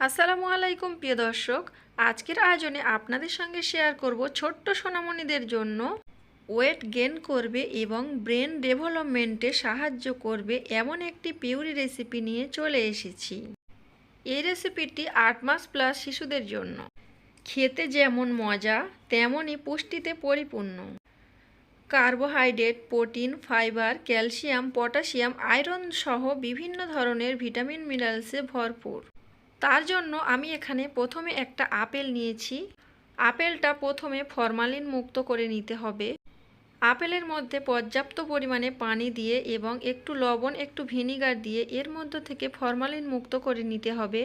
আসসালামু আলাইকুম, প্রিয় দর্শক। আজকের আয়োজনে আপনাদের সঙ্গে শেয়ার করব ছোট্ট সোনামণিদের জন্য ওয়েট গেন করবে এবং ব্রেন ডেভেলপমেন্টে সাহায্য করবে এমন একটি পিউরি রেসিপি নিয়ে চলে এসেছি। এই রেসিপিটি আট মাস প্লাস শিশুদের জন্য। খেতে যেমন মজা তেমনই পুষ্টিতে পরিপূর্ণ। Carbohydrate, protein, fibre, calcium, potassium, iron সহ বিভিন্ন ধরনের ভিটামিন, মিনারেলসে ভরপুর। তার জন্য আমি এখানে প্রথমে একটা আপেল নিয়েছি। আপেলটা প্রথমে ফরমালিন মুক্ত করে নিতে হবে। আপেলের মধ্যে পর্যাপ্ত পরিমাণে পানি দিয়ে এবং একটু লবণ, একটু ভিনিগার দিয়ে এর মধ্যে থেকে ফরমালিন মুক্ত করে নিতে হবে।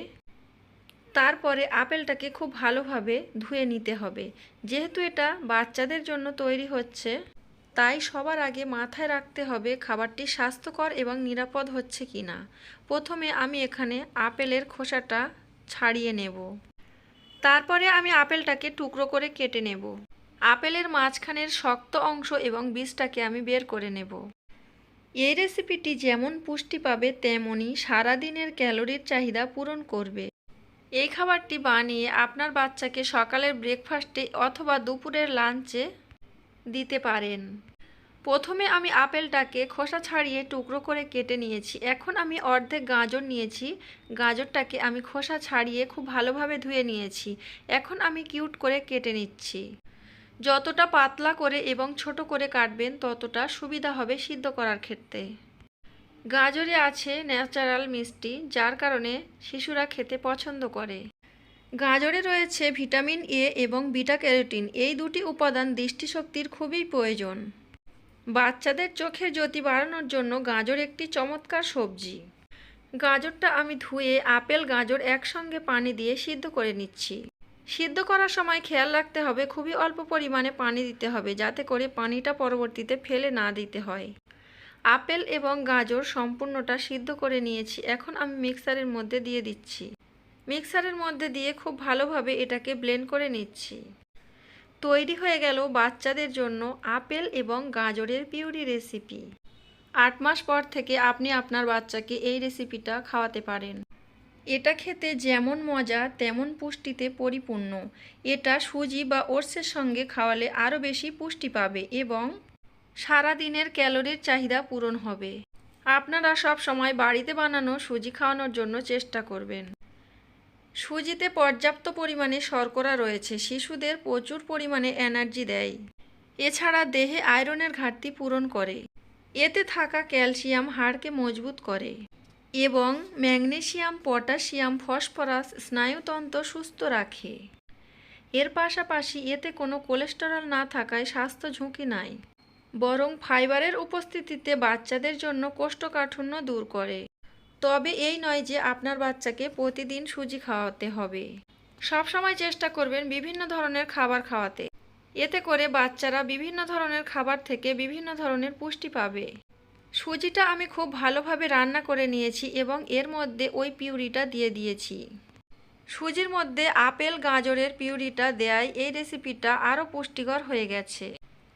তারপরে আপেলটাকে খুব ভালোভাবে ধুয়ে নিতে হবে। যেহেতু এটা বাচ্চাদের জন্য তৈরি হচ্ছে তাই সবার আগে মাথায় রাখতে হবে খাবারটি স্বাস্থ্যকর এবং নিরাপদ হচ্ছে কি না। প্রথমে আমি এখানে আপেলের খোসাটা ছাড়িয়ে নেব। তারপরে আমি আপেলটাকে টুকরো করে কেটে নেব। আপেলের মাঝখানের শক্ত অংশ এবং বীজটাকে আমি বের করে নেব। এই রেসিপিটি যেমন পুষ্টি পাবে তেমনই সারাদিনের ক্যালোরির চাহিদা পূরণ করবে। এই খাবারটি বানিয়ে আপনার বাচ্চাকে সকালের ব্রেকফাস্টে অথবা দুপুরের লাঞ্চে দিতে পারেন। প্রথমে আমি আপেলটাকে খোসা ছাড়িয়ে টুকরো করে কেটে নিয়েছি। এখন আমি অর্ধেক গাজর নিয়েছি। গাজরটাকে আমি খোসা ছাড়িয়ে খুব ভালোভাবে ধুয়ে নিয়েছি। এখন আমি কিউট করে কেটে নিচ্ছি। যতটা পাতলা করে এবং ছোট করে কাটবেন, ততটা সুবিধা হবে সিদ্ধ করার ক্ষেত্রে। গাজরে আছে ন্যাচারাল মিষ্টি, যার কারণে শিশুরা খেতে পছন্দ করে। গাজরে রয়েছে ভিটামিন এ এবং বিটা ক্যারোটিন এই দুটি উপাদান দৃষ্টিশক্তির খুবই প্রয়োজন। বাচ্চাদের চোখের জ্যোতি বাড়ানোর জন্য গাজর একটি চমৎকার সবজি। গাজরটা আমি ধুয়ে আপেল গাজর একসঙ্গে পানি দিয়ে সিদ্ধ করে নিচ্ছি। সিদ্ধ করার সময় খেয়াল রাখতে হবে, খুবই অল্প পরিমাণে পানি দিতে হবে যাতে করে পানিটা পরবর্তীতে ফেলে না দিতে হয়। আপেল এবং গাজর সম্পূর্ণটা সিদ্ধ করে নিয়েছি। এখন আমি মিক্সারের মধ্যে দিয়ে দিচ্ছি। মিক্সারের মধ্যে দিয়ে খুব ভালোভাবে এটাকে ব্লেন্ড করে নিচ্ছি। তৈরি হয়ে গেল বাচ্চাদের জন্য আপেল এবং গাজরের পিউরি রেসিপি। আট মাস পর থেকে আপনি আপনার বাচ্চাকে এই রেসিপিটা খাওয়াতে পারেন। এটা খেতে যেমন মজা, তেমন পুষ্টিতে পরিপূর্ণ। এটা সুজি বা ওটসের সঙ্গে খাওয়ালে আরও বেশি পুষ্টি পাবে এবং সারা দিনের ক্যালোরির চাহিদা পূরণ হবে। আপনারা সব সময় বাড়িতে বানানো সুজি খাওয়ানোর জন্য চেষ্টা করবেন। সুজিতে পর্যাপ্ত পরিমাণে শর্করা রয়েছে, শিশুদের প্রচুর পরিমাণে এনার্জি দেয়। এছাড়া দেহে আয়রনের ঘাটতি পূরণ করে। এতে থাকা ক্যালসিয়াম হাড়কে মজবুত করে এবং ম্যাগনেসিয়াম পটাশিয়াম ফসফরাস, স্নায়ুতন্ত্র সুস্থ রাখে। এর পাশাপাশি এতে কোনো কোলেস্টেরল না থাকায় স্বাস্থ্য ঝুঁকি নাই, বরং ফাইবারের উপস্থিতিতে বাচ্চাদের জন্য কোষ্ঠকাঠিন্য দূর করে। তবে এই নয় যে আপনার বাচ্চাকে প্রতিদিন সুজি খাওয়াতে হবে। সব সময় চেষ্টা করবেন বিভিন্ন ধরনের খাবার খাওয়াতে। এতে করে বাচ্চারা বিভিন্ন ধরনের খাবার থেকে বিভিন্ন ধরনের পুষ্টি পাবে। সুজিটা আমি খুব ভালোভাবে রান্না করে নিয়েছি এবং এর মধ্যে ওই পিউরিটা দিয়ে দিয়েছি। সুজির মধ্যে আপেল, গাজরের পিউরিটা দেয়ায় এই রেসিপিটা আরও পুষ্টিকর হয়ে গেছে।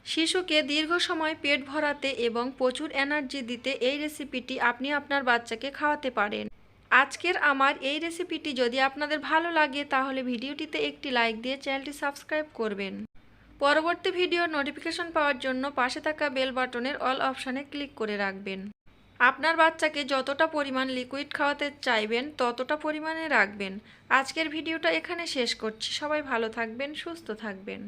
শিশুকে দীর্ঘ সময় পেট ভরাতে এবং প্রচুর এনার্জি দিতে এই রেসিপিটি আপনি আপনার বাচ্চাকে খাওয়াতে পারেন। আজকের আমার এই রেসিপিটি যদি আপনাদের ভালো লাগে, তাহলে ভিডিওটিতে একটি লাইক দিয়ে চ্যানেলটি সাবস্ক্রাইব করবেন। পরবর্তী ভিডিওর নোটিফিকেশন পাওয়ার জন্য পাশে থাকা বেল বাটনের অল অপশানে ক্লিক করে রাখবেন। আপনার বাচ্চাকে যতটা পরিমাণ লিকুইড খাওয়াতে চাইবেন, ততটা পরিমাণে রাখবেন। আজকের ভিডিওটা এখানে শেষ করছি। সবাই ভালো থাকবেন, সুস্থ থাকবেন।